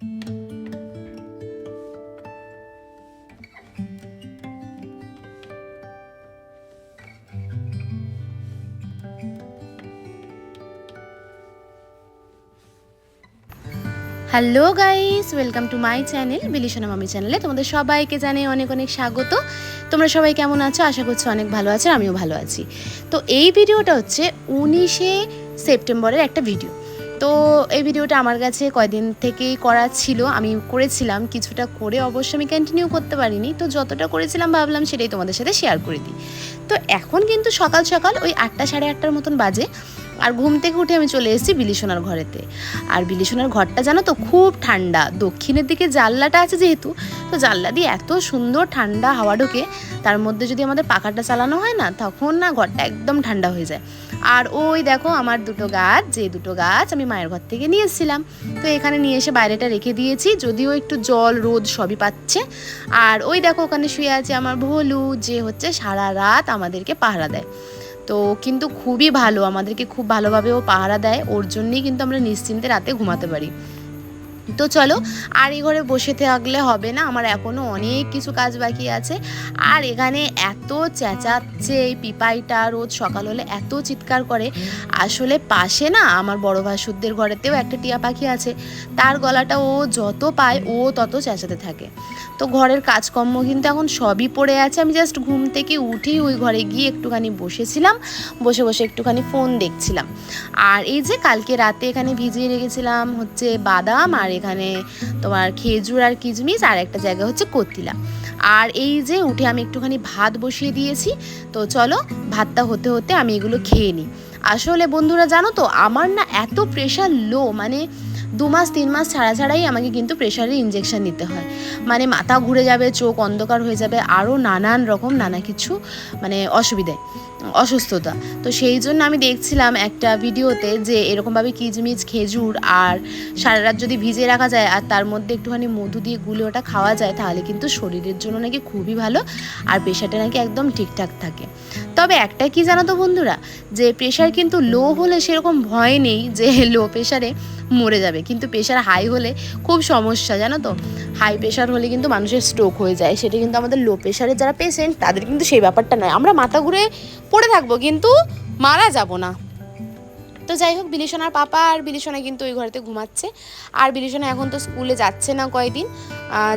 Hello guys welcome to my channel বিলিশনা মামি চ্যানেলে তোমাদের সবাইকে জানাই অনেক অনেক স্বাগত। তোমরা সবাই কেমন আছো? আশা করছি অনেক ভালো আছো, আমিও ভালো আছি। তো এই ভিডিওটা হচ্ছে উনিশে সেপ্টেম্বরের একটা ভিডিও। তো এই ভিডিওটা আমার কাছে কয়দিন থেকেই করা ছিল, আমি করেছিলাম, কিছুটা করে অবশ্য আমি কন্টিনিউ করতে পারিনি। তো যতটা করেছিলাম ভাবলাম সেটাই তোমাদের সাথে শেয়ার করে দিই। তো এখন কিন্তু সকাল সকাল ওই আটটা সাড়ে আটটার মতন বাজে। আর ঘুম থেকে উঠে আমি চলে এসেছি বিলিসোনার ঘরেতে। আর বিলিসোনার ঘরটা জানো তো খুব ঠান্ডা। দক্ষিণের দিকে জানলাটা আছে যেহেতু, তো জানলা দিয়ে এত সুন্দর ঠান্ডা হাওয়া ঢোকে, তার মধ্যে যদি আমাদের পাখাটা চালানো হয় না, তখন না ঘরটা একদম ঠান্ডা হয়ে যায়। আর ওই দেখো আমার দুটো গাছ, যে দুটো গাছ আমি মায়ের ঘর থেকে নিয়ে এসেছিলাম। তো এখানে নিয়ে এসে বাইরেটা রেখে দিয়েছি, যদিও একটু জল, রোদ সবই পাচ্ছে। আর ওই দেখো ওখানে শুয়ে আছে আমার ভোলু, যে হচ্ছে সারা রাত আমাদেরকে পাহারা দেয়। তো কিন্তু খুবই ভালো, আমাদেরকে খুব ভালোভাবে ও পাহারা দেয়। ওর জন্যই কিন্তু আমরা নিশ্চিন্তে রাতে ঘুমাতে পারি। তো চলো, আর এই ঘরে বসে থাকলে হবে না, আমার এখনও অনেক কিছু কাজ বাকি আছে। আর এখানে এত চেঁচাচ্ছে এই পিপাইটা, রোজ সকাল হলে এত চিৎকার করে। আসলে পাশে না আমার বড় ভাসুরদের ঘরেতেও একটা টিয়া পাখি আছে, তার গলাটা ও যত পায়, ও তত চেঁচাতে থাকে। তো ঘরের কাজকর্ম কিন্তু এখন সবই পড়ে আছে, আমি জাস্ট ঘুম থেকে উঠেই ওই ঘরে গিয়ে একটুখানি বসেছিলাম, বসে বসে একটুখানি ফোন দেখছিলাম। আর এই যে কালকে রাতে এখানে ভিজিয়ে রেখেছিলাম হচ্ছে বাদাম আর এখানে তোমার খেজুর আর কিচমিচ আর একটা জায়গা হচ্ছে কতিলা। আর এই যে উঠে আমি একটুখানি ভাত বসিয়ে দিয়েছি, তো চলো ভাতটা হতে হতে আমি এগুলো খেয়ে নিই। আসলে বন্ধুরা জানো তো, আমার না এত প্রেশার লো মানে দু মাস, তিন মাস ছাড়া ছাড়াই আমাকে কিন্তু প্রেশারের ইঞ্জেকশন নিতে হয়। মানে মাথা ঘুরে যাবে, চোখ অন্ধকার হয়ে যাবে আরও নানান রকম নানা কিছু মানে অসুবিধায়। অসুস্থতা। তো সেই জন্য আমি দেখছিলাম একটা ভিডিওতে যে এরকমভাবে কিচমিচ, খেজুর আর সারা রাত যদি ভিজিয়ে রাখা যায় আর তার মধ্যে একটুখানি মধু দিয়ে গুলে ওটা খাওয়া যায়, তাহলে কিন্তু শরীরের জন্য নাকি খুবই ভালো আর প্রেশারটা নাকি একদম ঠিকঠাক থাকে। তবে একটা কি জানো তো বন্ধুরা? যে প্রেশার কিন্তু লো হলে সেরকম ভয় নেই যে লো প্রেশারে মরে যাবে। কিন্তু প্রেশার হাই হলে খুব সমস্যা, জানো তো? হাই প্রেশার হলে কিন্তু মানুষের স্ট্রোক হয়ে যায়। সেটা কিন্তু আমাদের লো প্রেশারের যারা পেশেন্ট তাদের কিন্তু সেই ব্যাপারটা নয়। আমরা মাথা ঘুরে পড়ে থাকব, কিন্তু মারা যাব না। তো যাই হোক বিলিসোনার পাপা আর বিলিসোনা কিন্তু ওই ঘরেতে ঘুমাচ্ছে। আর বিলিসোনা এখন তো স্কুলে যাচ্ছে না কয়দিন।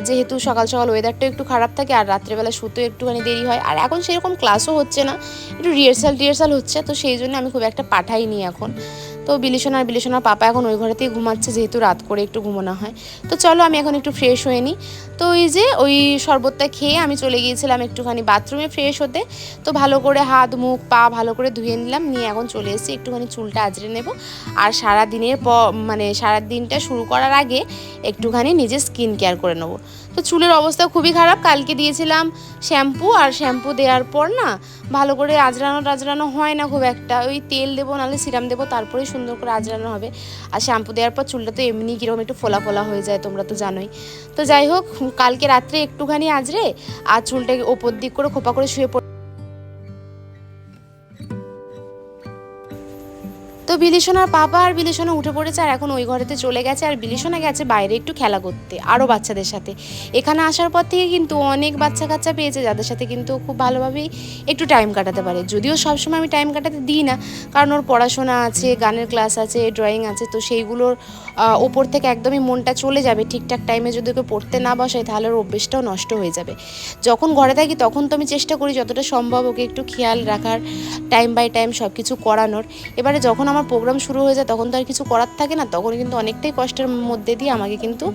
যেহেতু সকাল সকাল ওয়েদারটা একটু খারাপ থাকে, আর রাত্রেবেলা শুতে একটুখানি দেরি হয়। আর এখন সেরকম ক্লাসও হচ্ছে না, একটু রিহার্সাল টিহার্সাল হচ্ছে, তো সেই জন্য আমি খুব একটা পাঠাইনি এখন। তো বিলিসোনা আর পাপা এখন ওই ঘরেতেই ঘুমাচ্ছে, যেহেতু রাত করে একটু ঘুমানো হয়। তো চলো আমি এখন একটু ফ্রেশ হয়ে নিই। তো ওই যে ওই শরবতটা খেয়ে আমি চলে গিয়েছিলাম একটুখানি বাথরুমে ফ্রেশ হতে। তো ভালো করে হাত, মুখ, পা ভালো করে ধুয়ে নিলাম, নিয়ে এখন চলে এসেছি, একটুখানি চুলটা আজরে নেব। আর সারা দিনের পর মানে সারা দিনটা শুরু করার আগে একটুখানি নিজের স্কিন কেয়ার করে নেব। তো চুলের অবস্থা খুবই খারাপ। কালকে দিয়েছিলাম শ্যাম্পু আর শ্যাম্পু দেওয়ার পর না ভালো করে আজরানো টাজরানো হয় না খুব একটা। ওই তেল দেবো, নাহলে সিরাম দেবো, তারপরেই সুন্দর করে আজরানো হবে। আর শ্যাম্পু দেওয়ার পর চুলটা তো এমনি কীরকম একটু ফোলা ফোলা হয়ে যায়, তোমরা তো জানোই। তো যাই হোক, কালকে রাত্রে একটুখানি আজরে আর চুলটাকে ওপর দিক করে খোপা করে শুয়ে পড়ে তো বিলিসোনার পাপা আর বিলিসোনা উঠে পড়েছে আর এখন ওই ঘরেতে চলে গেছে আর বিলিসোনা গেছে বাইরে একটু খেলা করতে আরও বাচ্চাদের সাথে। এখানে আসার পর থেকে কিন্তু অনেক বাচ্চা কাচ্চা পেয়েছে যাদের সাথে কিন্তু খুব ভালোভাবেই একটু টাইম কাটাতে পারে। যদিও সবসময় আমি টাইম কাটাতে দিই না, কারণ ওর পড়াশোনা আছে, গানের ক্লাস আছে ড্রয়িং আছে, তো সেইগুলোর ওপর থেকে একদমই মনটা চলে যাবে। ঠিকঠাক টাইমে যদি ওকে পড়তে না বসাই তাহলে ওর অভ্যেসটাও নষ্ট হয়ে যাবে। যখন ঘরে থাকি তখন তো আমি চেষ্টা করি যতটা সম্ভব ওকে একটু খেয়াল রাখার টাইম বাই টাইম সব কিছু করানোর। এবারে যখন আমার প্রোগ্রাম শুরু হয়ে যায়, তখন তো আর কিছু করার থাকে না, তখন কিন্তু অনেকটাই কষ্টের মধ্যে দিয়ে আমাকে কিন্তু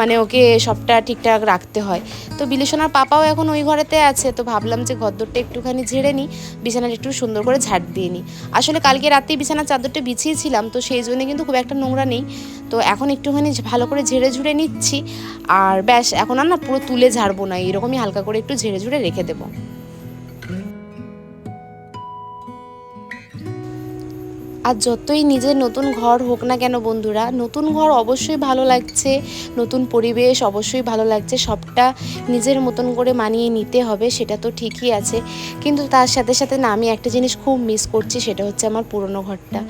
মানে ওকে সবটা ঠিকঠাক রাখতে হয়। তো বিলিসোনার পাপাও এখন ওই ঘরেতে আছে, তো ভাবলাম যে ঘরদোরটা একটুখানি ঝেড়ে নিই, বিছানাটা একটু সুন্দর করে ঝাড় দিয়ে নিই। আসলে কালকে রাতেই বিছানার চাদরটা বিছিয়েছিলাম, তো সেই জন্য কিন্তু খুব একটা নোংরা নেই। তো এখন একটুখানি ভালো করে ঝেড়ে ঝুড়ে নিচ্ছি, আর ব্যাস, এখন আর না পুরো তুলে ঝাড়বো না এরকমই হালকা করে একটু ঝেড়ে ঝুড়ে রেখে দেবো। আর যতই নিজের নতুন ঘর হোক না কেন বন্ধুরা, নতুন ঘর অবশ্যই ভালো লাগছে, নতুন পরিবেশ অবশ্যই ভালো লাগছে, সবটা নিজের মতন করে মানিয়ে নিতে হবে, সেটা তো ঠিকই আছে। কিন্তু তার সাথে সাথে না, আমি একটা জিনিস খুব মিস করছি, সেটা হচ্ছে আমার পুরনো ঘরটা।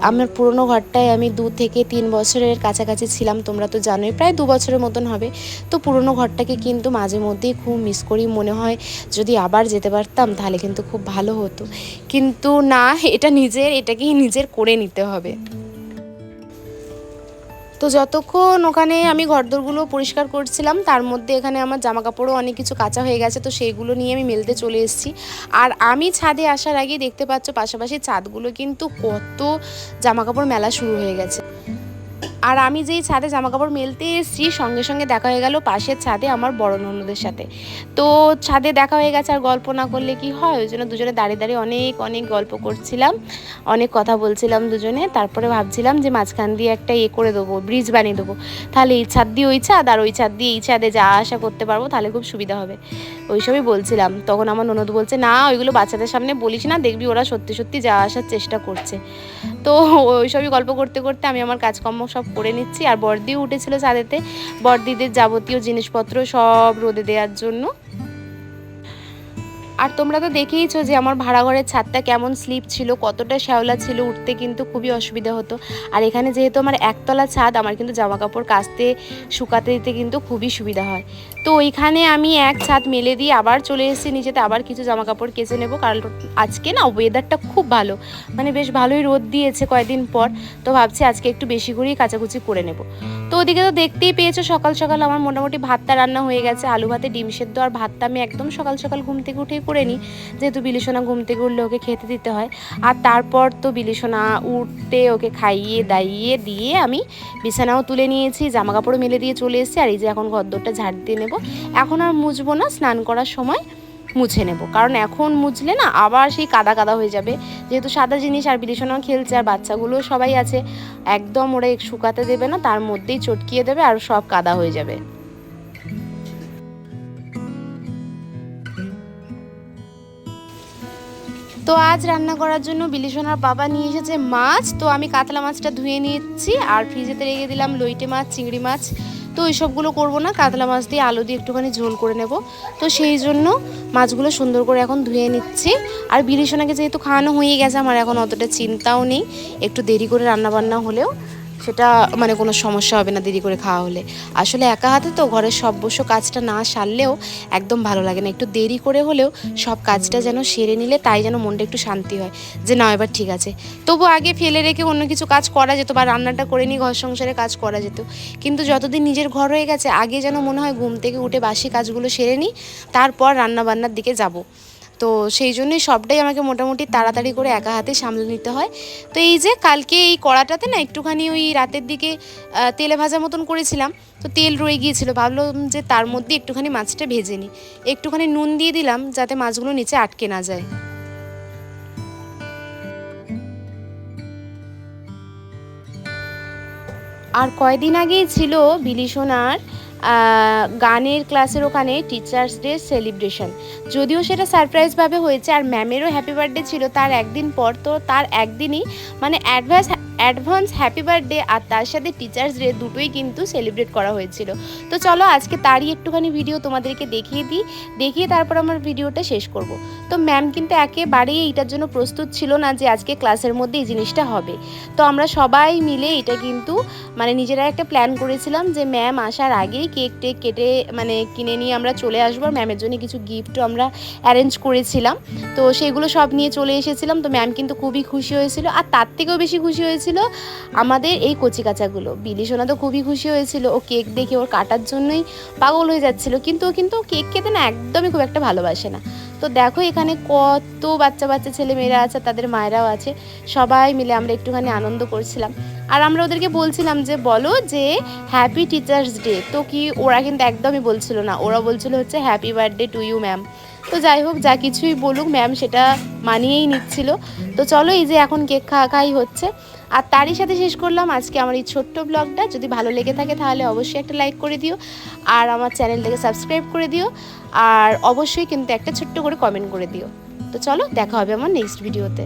আমার পুরনো ঘরটায় আমি দু থেকে তিন বছরের কাছাকাছি ছিলাম, তোমরা তো জানোই, প্রায় দু বছরের মতন হবে। তো পুরনো ঘরটাকে কিন্তু মাঝে মধ্যেই খুব মিস করি, মনে হয় যদি আবার যেতে পারতাম, তাহলে কিন্তু খুব ভালো হতো। কিন্তু না, এটা নিজের, এটাকেই নিজের করে নিতে হবে। তো যতক্ষণ ওখানে আমি ঘরদোরগুলো পরিষ্কার করছিলাম, তার মধ্যে এখানে আমার জামা কাপড়ও অনেক কিছু কাঁচা হয়ে গেছে, তো সেইগুলো নিয়ে আমি মেলতে চলে এসেছি। আর আমি ছাদে আসার আগে দেখতে পাচ্ছ পাশাপাশি ছাদগুলো কিন্তু কত জামা কাপড় মেলা শুরু হয়ে গেছে। আর আমি যেই ছাদে জামা কাপড় মেলতে এসেছি, সঙ্গে সঙ্গে দেখা হয়ে গেল পাশের ছাদে আমার বড় ননদের সাথে। তো ছাদে দেখা হয়ে গেছে আর গল্প না করলে কি হয়? ওই জন্য দুজনে দাঁড়িয়ে দাঁড়িয়ে অনেক অনেক গল্প করছিলাম, অনেক কথা বলছিলাম দুজনে। তারপরে ভাবছিলাম যে মাঝখান দিয়ে একটা ইয়ে করে দেবো ব্রিজ বানিয়ে দেবো। তাহলে এই ছাদ দিয়ে ওই ছাদ আর ওই ছাদ দিয়ে এই ছাদে যা আসা করতে পারব তাহলে খুব সুবিধা হবে। ওইসবই বলছিলাম। তখন আমার ননদ বলছে, না, ওইগুলো বাচ্চাদের সামনে বলিস না, দেখবি ওরা সত্যি সত্যি যা আসার চেষ্টা করছে। তো ওইসবই গল্প করতে করতে আমি আমার কাজকর্ম সব করে নিচ্ছি। আর বর্দিও উঠেছিল ছাদেতে। বর্দিদের যাবতীয় জিনিসপত্র সব রোদে দেওয়ার জন্য। আর তোমরা তো দেখেইছো যে আমার ভাড়া ঘরের ছাদটা কেমন স্লিপ ছিল, কতটা শ্যাওলা ছিল, উঠতে কিন্তু খুবই অসুবিধা হতো। আর এখানে যেহেতু আমার একতলা ছাদ, আমার কিন্তু জামা কাপড় কাচতে, শুকাতে দিতে কিন্তু খুবই সুবিধা হয়। তো ওইখানে আমি এক ছাদ মেলে দিয়ে আবার চলে এসেছি নিচেতে আবার কিছু জামা কাপড় কেচে নেব, কারণ আজকে না ওয়েদারটা খুব ভালো। মানে বেশ ভালোই রোদ দিয়েছে কয়েকদিন পর, তো ভাবছি আজকে একটু বেশি করেই কাচাকুচি করে নেব। তো ওদিকে তো দেখতেই পেয়েছ, সকাল সকাল আমার মোটামুটি ভাতটা রান্না হয়ে গেছে, আলু ভাতে, ডিম সেদ্ধ আর ভাতটা আমি একদম সকাল সকাল ঘুম থেকে উঠেই করে নিই যেহেতু বিলিসোনা ঘুম থেকে উঠলে ওকে খেতে দিতে হয়। আর তারপর তো বিলিসোনা উঠতে ওকে খাইয়ে, দাইয়ে, দিয়ে আমি বিছানাও তুলে নিয়েছি জামা কাপড়ও মেলে দিয়ে চলে এসেছি। আর এই যে এখন ঘরদোরটা ঝাড় দিয়ে নেব। এখন আর মুছবো না, স্নান করার সময় মুছে নেব। কারণ এখন মুছলে না আবার সেই কাদা কাদা হয়ে যাবে। যেহেতু সাদা জিনিস আর বিলিসোনাও খেলছে আর বাচ্চাগুলোও সবাই আছে, একদম ওরা শুকাতে দেবে না, তার মধ্যেই চটকিয়ে দেবে আর সব কাদা হয়ে যাবে। তো আজ রান্না করার জন্য বিলিসোনার বাবা নিয়ে এসেছে মাছ। তো আমি কাতলা মাছটা ধুয়ে নিয়েছি আর ফ্রিজেতে রেখে দিলাম লইটে মাছ, চিংড়ি মাছ। তো এইসবগুলো করব না, কাতলা মাছ দিয়ে আলু দিয়ে একটুখানি ঝোল করে নেব। তো সেই জন্য মাছগুলো সুন্দর করে এখন ধুয়ে নিচ্ছি। আর বিলিসোনাকে যেহেতু খাওয়ানো হয়ে গেছে, আমার এখন অতটা চিন্তাও নেই। একটু দেরি করে রান্নাবান্না হলেও সেটা মানে কোনো সমস্যা হবে না দেরি করে খাওয়া হলে। আসলে একা হাতে তো ঘরের সব বসো কাজটা না সারলেও একদম ভালো লাগে না। একটু দেরি করে হলেও সব কাজটা যেন সেরে নিলে তাই যেন মনটা একটু শান্তি হয় যে না, এবার ঠিক আছে। তবু আগে ফেলে রেখে অন্য কিছু কাজ করা যেত বা রান্নাটা করে নিয়ে ঘর সংসারে কাজ করা যেত। কিন্তু যতদিন নিজের ঘর হয়ে গেছে, আগে যেন মনে হয় ঘুম থেকে উঠে বাসি কাজগুলো সেরে নিই, তারপর রান্নাবান্নার দিকে যাব। তো সেই জন্যই সবটাই আমাকে মোটামুটি তাড়াতাড়ি করে একা হাতে সামলে নিতে হয়। তো এই যে কালকে এই কড়াটাতে না একটুখানি ওই রাতের দিকে তেলে ভাজা মতন করেছিলাম। তো তেল রয়ে গিয়েছিল, ভাবলাম যে তার মধ্যে একটুখানি মাছটা ভেজে নিই। একটুখানি নুন দিয়ে দিলাম যাতে মাছগুলো নিচে আটকে না যায়। আর কয়দিন আগেই ছিল বিলিসোনার গানের ক্লাসের ওখানে টিচার্স ডে সেলিব্রেশন যদিও সেটা সারপ্রাইজভাবে হয়েছে, আর ম্যামেরও হ্যাপি বার্থডে ছিল তার একদিন পর, তো তার একদিনই মানে অ্যাডভান্স অ্যাডভান্স হ্যাপি বার্থডে আর তার সাথে টিচার্স ডে দুটোই কিন্তু সেলিব্রেট করা হয়েছিল। তো চলো আজকে তারই একটুখানি ভিডিও তোমাদেরকে দেখিয়ে দিই, দেখিয়ে তারপর আমার ভিডিওটা শেষ করব। তো ম্যাম কিন্তু একেবারেই এইটার জন্য প্রস্তুত ছিল না যে আজকে ক্লাসের মধ্যে এই জিনিসটা হবে। তো আমরা সবাই মিলে এটা কিন্তু মানে নিজেরা একটা প্ল্যান করেছিলাম যে ম্যাম আসার আগেই কেক টেক কেটে মানে কিনে নিয়ে আমরা চলে আসব আর ম্যামের জন্য কিছু গিফটও আমরা অ্যারেঞ্জ করেছিলাম। তো সেগুলো সব নিয়ে চলে এসেছিলাম। তো ম্যাম কিন্তু খুবই খুশি হয়েছিল। আর তার থেকেও বেশি খুশি হয়েছিল আমাদের এই কচি কাঁচাগুলো। বিলি সোনা তো খুবই খুশি হয়েছিল। ও কেক দেখে ওর কাটার জন্যই পাগল হয়ে যাচ্ছিল। কিন্তু ও কিন্তু কেক খেতে না একদমই খুব একটা ভালোবাসে না। তো দেখো এখানে কত বাচ্চা বাচ্চা ছেলে মেয়েরা আছে, তাদের মায়েরাও আছে। সবাই মিলে আমরা একটুখানি আনন্দ করছিলাম। আর আমরা ওদেরকে বলছিলাম যে, বলো যে হ্যাপি টিচার্স ডে তো কি ওরা কিন্তু একদমই বলছিল না। ওরা বলছিল হচ্ছে happy birthday to you ma'am তো যাই হোক, যা কিছুই বলুক ম্যাম সেটা মানিয়েই নিচ্ছিল। তো চলো, এই যে এখন কেক খাওয়া খাই হচ্ছে। আর তারই সাথে শেষ করলাম আজকে আমার এই ছোট্ট ব্লগটা। যদি ভালো লেগে থাকে তাহলে অবশ্যই একটা লাইক করে দিও। আর আমার চ্যানেলটাকে সাবস্ক্রাইব করে দিও। আর অবশ্যই কিন্তু একটা ছোট্ট করে কমেন্ট করে দিও। তো চলো, দেখা হবে আমার নেক্সট ভিডিওতে